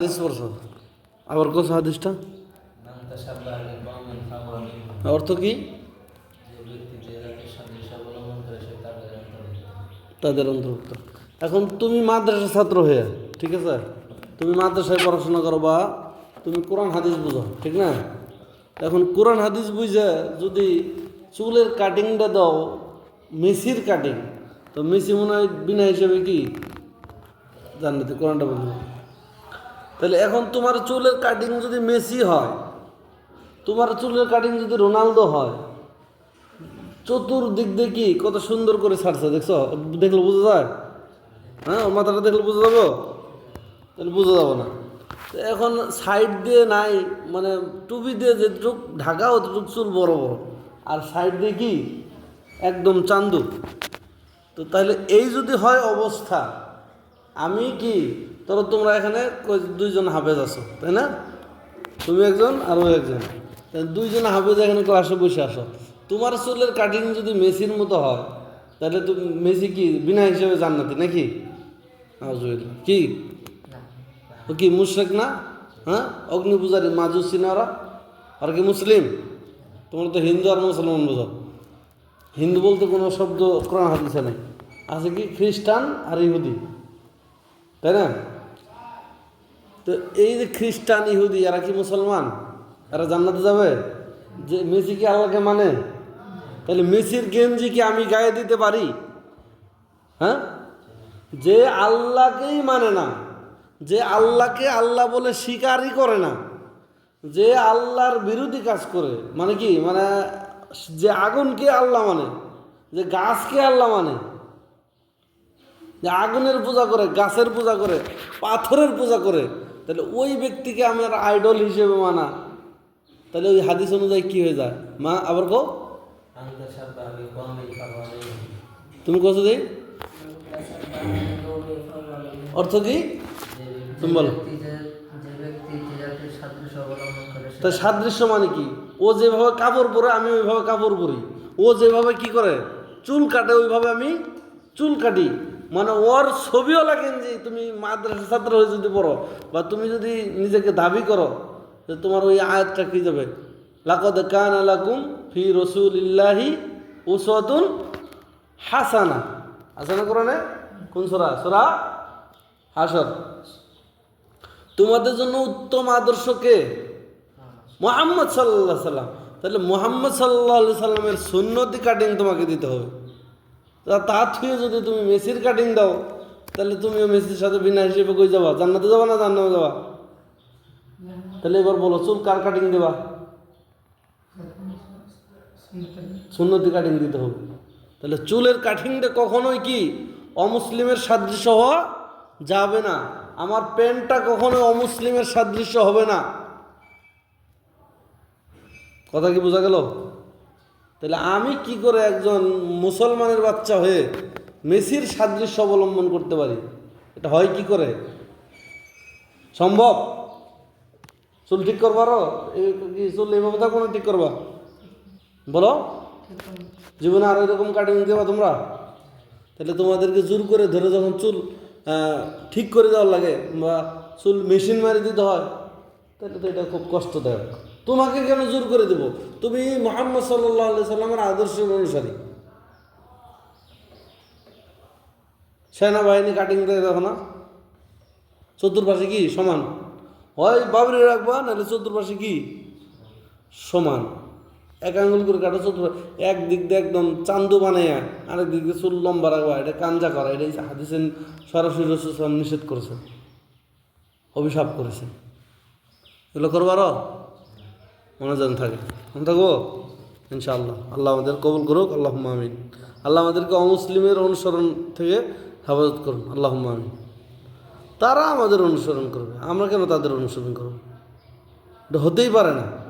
হাদিস আবার হাদিসটা। অর্থ কি? তাদের অন্তর্ভুক্ত। এখন তুমি মাদ্রাসা ছাত্র হয়ে, ঠিক আছে? তুমি মাদ্রাসায় পড়াশোনা করো বা তুমি কোরআন হাদিস বুঝো, ঠিক না? এখন কোরআন হাদিস বুঝে যদি চুলের কাটিংটা দাও, মেসির কাটিং তো মেসি মনে হয় বিনা হিসেবে কি? জান্নাতি কোরআনটা বলব তাহলে এখন তোমার চুলের কাটিং যদি মেসি হয়, তোমার চুলের কাটিং যদি রোনালদো হয়, চতুর্দিক কি কত সুন্দর করে ছাড়ছে, দেখছ? দেখলে বোঝা যায়? হ্যাঁ মাথাটা দেখলে বোঝা যাব? তাহলে বোঝা যাব না। এখন সাইড দিয়ে নাই মানে টুপি দিয়ে যেটুক ঢাকা, অতটুক চুল বড় বড়। আর সাইড দিয়ে কি? একদম চান্দু। তো তাহলে এই যদি হয় অবস্থা, আমি কি ধরো তোমরা এখানে দুইজন হাফেজ আছো তাই না? তুমি একজন আর ও একজন দুইজন হাফেজ এখানে ক্লাসে বসে আসো তোমার চুলের কাটিং যদি মেসির মতো হয় তাহলে তুমি মেসি কি বিনা হিসেবে জান্নাতি নাকি। কি? ও কি মুশরেক না? হ্যাঁ? অগ্নি পূজারী মাজুসি না ওরা আর কি মুসলিম? তোমরা তো হিন্দু আর মুসলমান বোঝো। হিন্দু বলতে কোনো শব্দ কোরআন হাদিসে নেই। আছে কি খ্রিস্টান আর ইহুদি? তাই না? তো এই যে খ্রিস্টান, ইহুদি, এরা কি মুসলমান? এরা জান্নাতে যাবে? যে মেসি কি আল্লাহকে মানে? তাহলে মেসির গেঞ্জি কি আমি গায়ে দিতে পারি? হ্যাঁ? যে আল্লাহকেই মানে না, যে আল্লাহকে আল্লাহ বলে স্বীকারই করে না, যে আল্লাহর বিরোধী কাজ করে মানে কি? মানে যে আগুনকে আল্লাহ মানে যে গাছকে আল্লাহ মানে যে আগুনের পূজা করে, গাছের পূজা করে, পাথরের পূজা করে তাহলে ওই ব্যক্তিকে আমার আইডল হিসেবে মানা। তাহলে ওই হাদিস অনুযায়ী কি হয়ে যায়? মা, আবার কো। তুমি কোথাও দিই অর্থ কি? তুমি বলো। তার সাদৃশ্য মানে কি? ও যেভাবে কাপড় পরে, আমি ওইভাবে কাপড় পরি। ও যেভাবে কি করে? চুল কাটে, ওইভাবে আমি চুল কাটি। মানে ওর ছবিও লাগেন যে তুমি মাদ্রাসা ছাত্র হয়ে যদি পড়ো, বা তুমি যদি নিজেকে দাবি করো যে তোমার ওই আয়াতটা কি যাবে? লাকদ কান আলাকুম ফি রসুল ইল্লাহি উসওয়াতুন হাসানা। হাসানা কোরআনে? কোন সোরা? সোরা হাসর তোমাদের জন্য উত্তম আদর্শ কে? মোহাম্মদ সাল্লাহ সাল্লাম। তাহলে মোহাম্মদ সাল্লাহ সাল্লামের সুন্নতি কাটিং তোমাকে দিতে হবে। তা থুয়ে যদি তুমি মেসির কাটিং দাও, তাহলে তুমিও মেসির সাথে বিনা হিসেবে কই যাবা? জান্নাতে যাবা না জান্নাতে যাবা? তাহলে এবার বলো, চুল কার কাটিং দেবা? সুন্নতি কাটিং দিতে হবে। তাহলে চুলের কাটিংটা কখনোই কি অমুসলিমের সাদৃশ্য হওয়া যাবে না। আমার প্যান্টটা কখনোই অমুসলিমের সাদৃশ্য হবে না। কথা কি বোঝা গেল? তাহলে আমি কি করে একজন মুসলমানের বাচ্চা হয়ে মেসির সাদৃশ্য অবলম্বন করতে পারি? এটা হয় কি করে? সম্ভব? চুল ঠিক করবারও চুল এইভাবে থাকব না ঠিক করবা? বলো? জীবনে আর এরকম কাটিং দেবা তোমরা? তাহলে তোমাদেরকে জোর করে ধরে যখন চুল ঠিক করে দেওয়ার লাগে বা চুল মেশিন মারি দিতে হয়, তাহলে তো এটা খুব কষ্টদায়ক। তোমাকে কেন জোর করে দেব? তুমি মোহাম্মদ সাল্লাহ সাল্লামের আদর্শের অনুসারী। সেনাবাহিনী কাটিং দেয় দেখো না? চতুর্পাশে কি? সমান। হয় বাবরি রাখবা, নাহলে চতুর্পাশে কি? সমান। এক আঙ্গুল করে কাটো চতুর্পাশে। এক দিক দিয়ে একদম চান্দু বানাইয়া আরেক দিক দিয়ে চুল লম্বা রাখবা। এটা কাঞ্জা করা। এটা হাদিসেন সরাসরি রসুলাম নিষেধ করেছেন। অভিশাপ করেছেন। এগুলো করবারও মনোজন থাকে। মনে থাকব? ইনশাআল্লাহ। আল্লাহ আমাদের কবুল করুক আল্লাহ আমিন। আল্লাহ আমাদেরকে অমুসলিমের অনুসরণ থেকে হেফাজত করুন আল্লাহ আমিন। তারা আমাদের অনুসরণ করবে, আমরা কেন তাদের অনুসরণ করব? এটা হতেই পারে না।